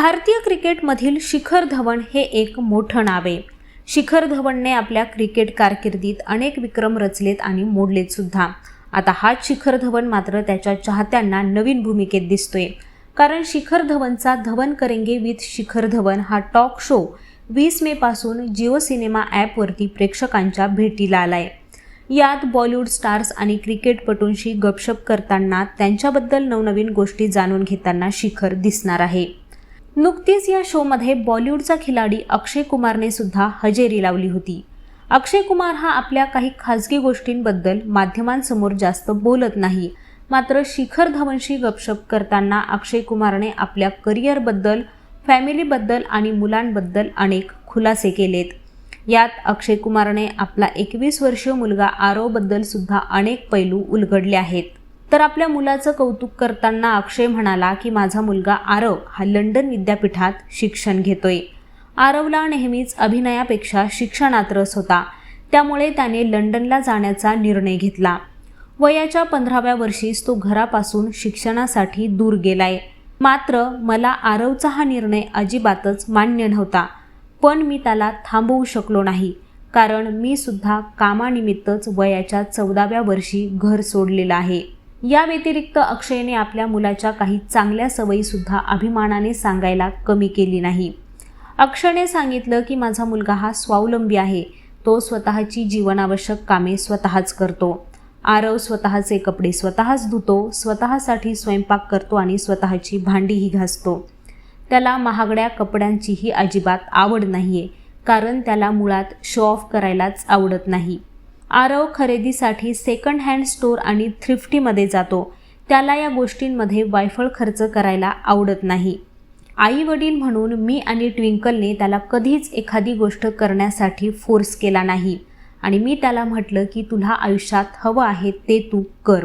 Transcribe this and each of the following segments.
भारतीय क्रिकेटमधील शिखर धवन हे एक मोठं नाव आहे. शिखर धवनने आपल्या क्रिकेट कारकिर्दीत अनेक विक्रम रचलेत आणि मोडलेत सुद्धा. आता हाच शिखर धवन मात्र त्याच्या चाहत्यांना नवीन भूमिकेत दिसतोय. कारण शिखर धवनचा धवन करेंगे विथ शिखर धवन हा टॉक शो वीस मे पासून जिओ सिनेमा ॲपवरती प्रेक्षकांच्या भेटीला आलाय. यात बॉलिवूड स्टार्स आणि क्रिकेटपटूंशी गपशप करताना त्यांच्याबद्दल नवनवीन गोष्टी जाणून घेताना शिखर दिसणार आहे. नुकतीच या शोमध्ये बॉलिवूडचा खिलाडी अक्षय कुमारने सुद्धा हजेरी लावली होती. अक्षय कुमार हा आपल्या काही खाजगी गोष्टींबद्दल माध्यमांसमोर जास्त बोलत नाही. मात्र शिखर धवनशी गपशप करताना अक्षय कुमारने आपल्या करिअरबद्दल फॅमिलीबद्दल आणि मुलांबद्दल अनेक खुलासे केलेत. यात अक्षय कुमारने आपला एकवीस वर्षीय मुलगा आरोबद्दल सुद्धा अनेक पैलू उलगडले आहेत. तर आपल्या मुलाचं कौतुक करताना अक्षय म्हणाला की माझा मुलगा आरव हा लंडन विद्यापीठात शिक्षण घेतोय. आरवला नेहमीच अभिनयापेक्षा शिक्षणात रस होता. त्यामुळे त्याने लंडनला जाण्याचा निर्णय घेतला. वयाच्या पंधराव्या वर्षीच तो घरापासून शिक्षणासाठी दूर गेलाय. मात्र मला आरवचा हा निर्णय अजिबातच मान्य नव्हता. पण मी त्याला थांबवू शकलो नाही. कारण मी सुद्धा कामानिमित्तच वयाच्या चौदाव्या वर्षी घर सोडलेलं आहे. या व्यतिरिक्त अक्षयने आपल्या मुलाच्या काही चांगल्या सवयीसुद्धा अभिमानाने सांगायला कमी केली नाही. अक्षयने सांगितलं की माझा मुलगा हा स्वावलंबी आहे. तो स्वतःची जीवनावश्यक कामे स्वतःच करतो. आरव स्वतःचे कपडे स्वतःच धुतो स्वतःसाठी स्वयंपाक करतो आणि स्वतःची भांडीही घासतो. त्याला महागड्या कपड्यांचीही अजिबात आवड नाही आहे कारण त्याला मुळात शो ऑफ करायलाच आवडत नाही. आरव खरेदीसाठी सेकंड हँड स्टोअर आणि थ्रिफ्टीमध्ये जातो. त्याला या गोष्टींमध्ये वायफळ खर्च करायला आवडत नाही. आई वडील म्हणून मी आणि ट्विंकलने त्याला कधीच एखादी गोष्ट करण्यासाठी फोर्स केला नाही. आणि मी त्याला म्हटलं की तुला आयुष्यात हवं आहे ते तू कर.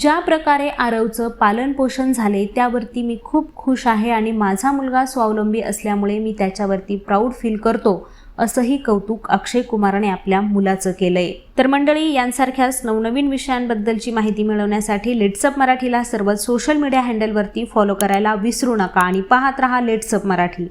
ज्या प्रकारे आरवचं पालनपोषण झाले त्यावरती मी खूप खुश आहे आणि माझा मुलगा स्वावलंबी असल्यामुळे मी त्याच्यावरती प्राऊड फील करतो. असंही कौतुक अक्षय कुमारने आपल्या मुलाचं केलंय. तर मंडळी यांसारख्याच नवनवीन विषयांबद्दलची माहिती मिळवण्यासाठी लेट्सअप मराठीला सर्व सोशल मीडिया हँडलवरती फॉलो करायला विसरू नका आणि पाहत रहा लेट्सअप मराठी.